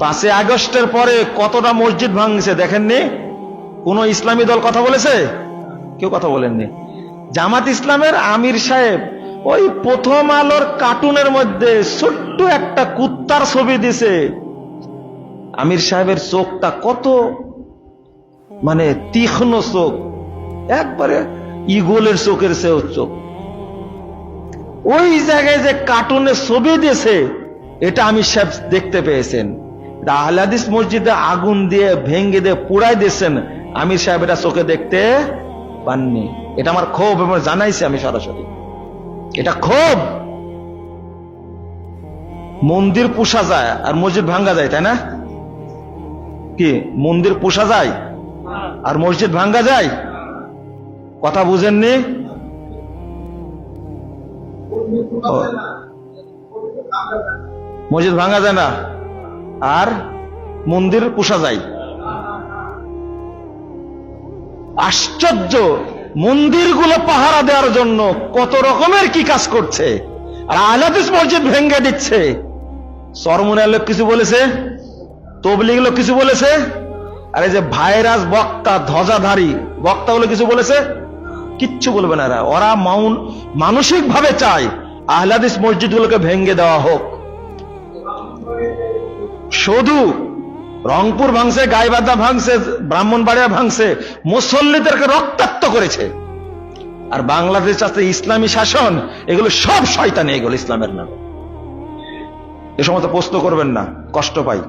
পাঁচই আগস্টের পরে কতটা মসজিদ ভাঙছে দেখেননি? কোন ইসলামী দল কথা বলেছে? কেউ কথা বলেননি। জামাত ইসলামের আমির সাহেব ওই প্রথম আলোর কার্টুনের মধ্যে ছোট্ট একটা কুত্তার ছবি দিছে। আমির সাহেবের চোখটা কত মানে তীক্ষ্ণ চোখ। একবারে ইগোলের চোখের চেয়েও চোখ। ওই জায়গায় যে কার্টুনের ছবি দিয়েছে এটা আমির সাহেব দেখতে পেয়েছেন। আহলাদিস মসজিদে আগুন দিয়ে ভেঙ্গে দিয়ে পুড়াই দিয়েছেন আমির সাহেব এটা চোখে দেখতে পাননি। এটা আমার ক্ষোভ এবং জানাইছি আমি সরাসরি। এটা ক্ষোভ! মন্দির পোষা যায় আর মসজিদ ভাঙ্গা যায়, তাই না? কি, মন্দির পোষা যায় আর মসজিদ ভাঙ্গা যায়? কথা বুঝেননি? মসজিদ ভাঙ্গা যায় না? আর মন্দির পোষা যায়। আশ্চর্য! মন্দিরগুলো পাহারা দেওয়ার জন্য কত রকমের কি কাজ করছে? আর আহলাদিস মসজিদ ভেঙ্গে দিচ্ছে। সরমুনার লোক কিছু বলেছে, তবলিগ লোক কিছু বলেছে, আর এই যে ভাইরাস বক্তা, ধ্বজাধারী বক্তাগুলো কিছু বলেছে, কিচ্ছু বলবে না ওরা মানসিক ভাবে চায় আহলাদিস মসজিদগুলোকে ভেঙ্গে দেওয়া হোক। শুধু রংপুর ভাঙছে গাইবাদা ভাঙছে, ব্রাহ্মণবাড়িয়া ভাঙছে, মুসল্লিদেরকে রক্তাক্ত করেছে। আর বাংলাদেশ আছে ইসলামী শাসন, এগুলো সব শয়তানি, এগুলো ইসলামের নাম এ সমস্ত প্রশ্ন করবেন না, কষ্ট পাই।